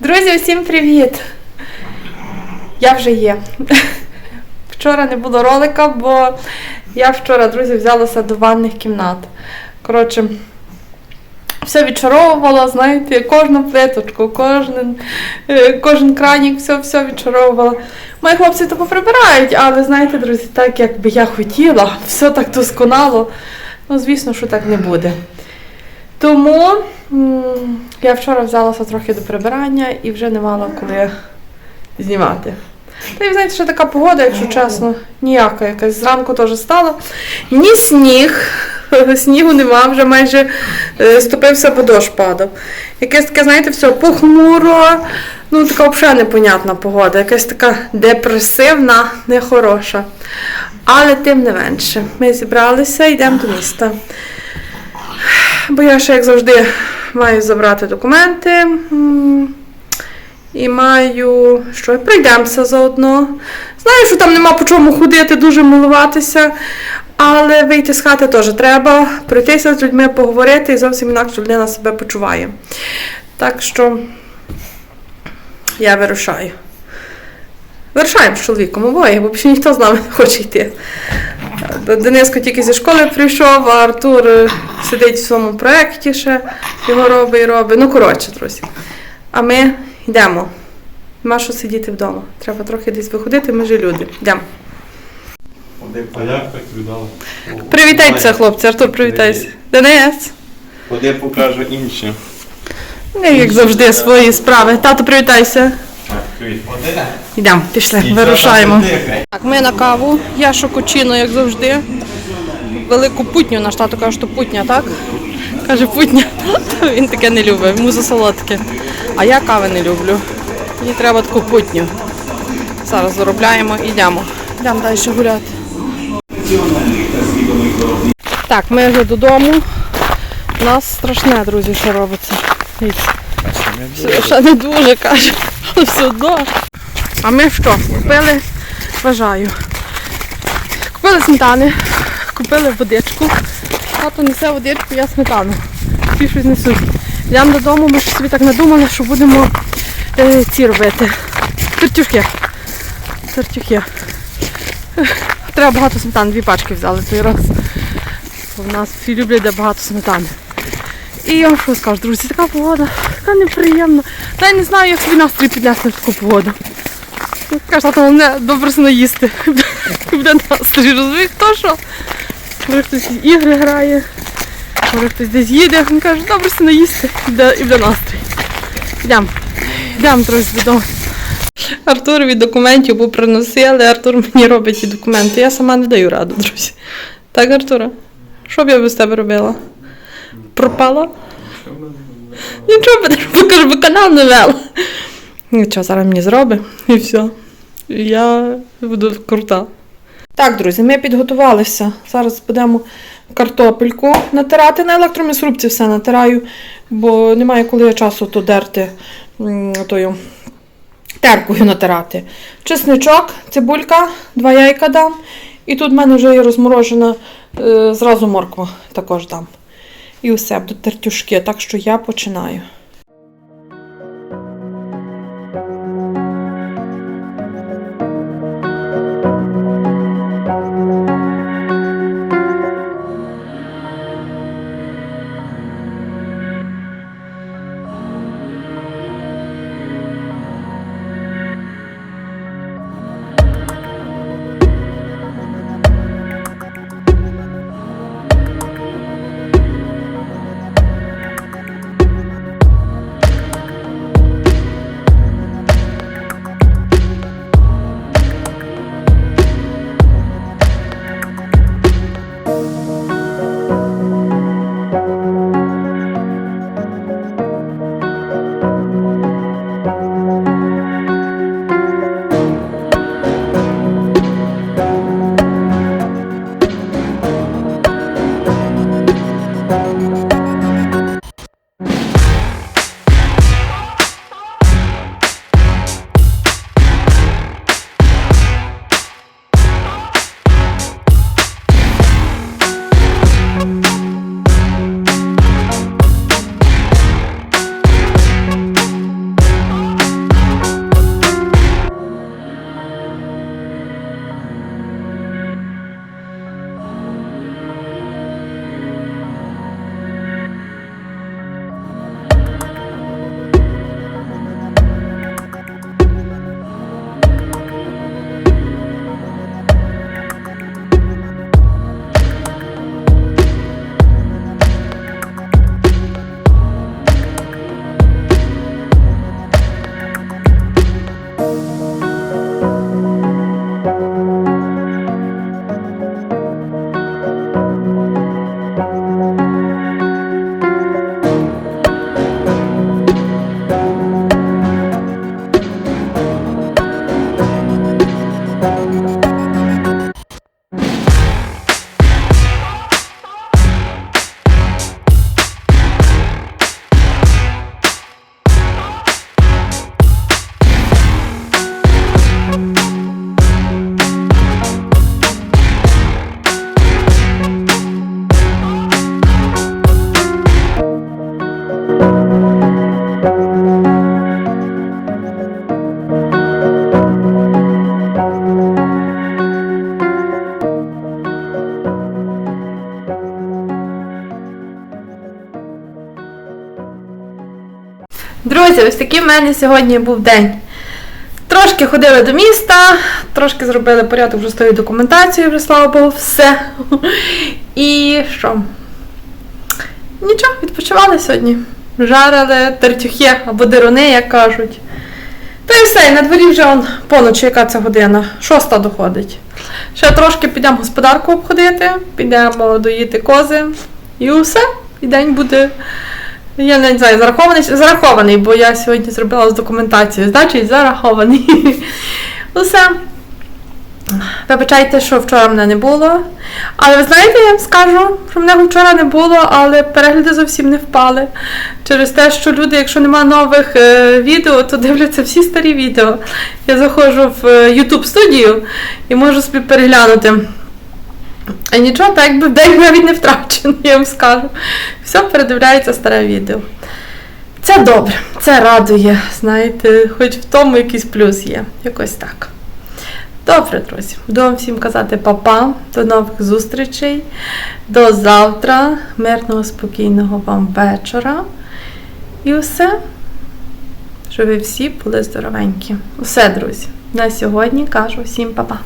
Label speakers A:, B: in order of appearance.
A: Друзі, усім привіт! Я вже є. Вчора не було ролика, бо я вчора, друзі, взялася до ванних кімнат. Коротше, все відчаровувала, знаєте, кожну плиточку, кожен, е, кожен кранік, все, все відчаровувала. Мої хлопці то поприбирають, але знаєте, друзі, так як би я хотіла, все так досконало. Ну, звісно, що так не буде. Тому я вчора взялася трохи до прибирання і вже не мала коли знімати. Та й знаєте, що така погода, якщо чесно, ніяка якась. Зранку теж стало. Ні сніг, снігу нема, вже майже е, ступився, бо дощ падав. Якесь таке, знаєте, все похмуро, ну така взагалі непонятна погода, якась така депресивна, нехороша. Але тим не менше, ми зібралися, йдемо до міста. Бо я ще, як завжди, маю забрати документи. І маю. Що, пройдемося заодно. Знаю, що там нема по чому ходити, дуже милуватися. Але вийти з хати теж треба, пройтися з людьми, поговорити і зовсім інакше людина себе почуває. Так що я вирушаю. Вирушаємо з чоловіком обоє, бо більше ніхто з нами не хоче йти. Дениско тільки зі школи прийшов, а Артур сидить в своєму проєкті ще, його робить і робить. Ну, коротше, друзі. А ми йдемо. Нема що сидіти вдома. Треба трохи десь виходити, ми ж люди. Йдемо.
B: А як так віддала?
A: Привітайтеся, хлопці, Артур, привітайся. Денис.
B: Ходи покажу інші.
A: Ну, як завжди, свої справи. Тато, привітайся.
B: Привіт.
A: Йдемо, пішли, вирушаємо. Так, ми на каву. Я шокочино, як завжди. Велику путню, наш тато каже, що путня, так? Каже, путня. Він таке не любить, йому за солодке. А я кави не люблю. Мені треба таку путню. Зараз заробляємо і йдемо. Йдемо далі гуляти. Так, ми вже додому. У нас страшне, друзі, що робиться. Ще не дуже каже, все одно. А ми що? Купили, вважаю. Купили сметани, купили водичку. Тато несе водичку, я сметану. Всі щось несуть. Йдемо додому, ми собі так надумали, що будемо е, ці робити. Тертюшки. Тертюхи. Треба багато сметани, дві пачки взяли той раз. В нас всі люблять, де багато сметани. І я вам що скажу, друзі, така погода, така неприємна. Та я не знаю, як собі настрій піднести в таку погоду. Каже, головне добре се наїсти. І буде настрій, розумієш, хто що? Може хтось в ігри грає, може хтось десь їде. Він каже, добре се наїсти і буде настрій. Йдемо. Йдемо трохи додому. Артурові документів поприносили, Артур мені робить ті документи. Я сама не даю раду, друзі. Так, Артура? Що б я без тебе робила? Пропала? Нічого, покажу, бо канал не вела. Нічого, зараз мені зробить і все. Я буду крута. Так, друзі, ми підготувалися. Зараз будемо картопельку натирати. На електромісрубці все натираю, бо немає коли я часу то дерти тою теркою натирати. Чесничок, цибулька, два яйка дам. І тут в мене вже є розморожена е, зразу морква також дам. І усе, будуть тертюшки, так що я починаю. Такий в мене сьогодні був день. Трошки ходили до міста, трошки зробили порядок вже з тою документацією, вже слава Богу, все. І що? Нічого, відпочивали сьогодні. Жарили тертюхи або дирони, як кажуть. Та й все, і на дворі вже он поночі, яка це година, шоста доходить. Ще трошки підемо господарку обходити, підемо доїти кози. І все. І день буде. Я не знаю, зарахований, зарахований, бо я сьогодні зробила з документацією. Значить, зарахований. Усе. Вибачайте, що вчора мене не було. Але ви знаєте, я вам скажу, що мене вчора не було, але перегляди зовсім не впали. Через те, що люди, якщо нема нових е, відео, то дивляться всі старі відео. Я заходжу в е, YouTube студію і можу собі переглянути. А нічого, так якби день навіть не втрачений, я вам скажу. Все передивляється старе відео. Це добре, це радує, знаєте, хоч в тому якийсь плюс є. Якось так. Добре, друзі. Буду вам всім казати па-па, до нових зустрічей, до завтра, мирного, спокійного вам вечора. І все. Щоб ви всі були здоровенькі. Усе, друзі. На сьогодні кажу всім па-па.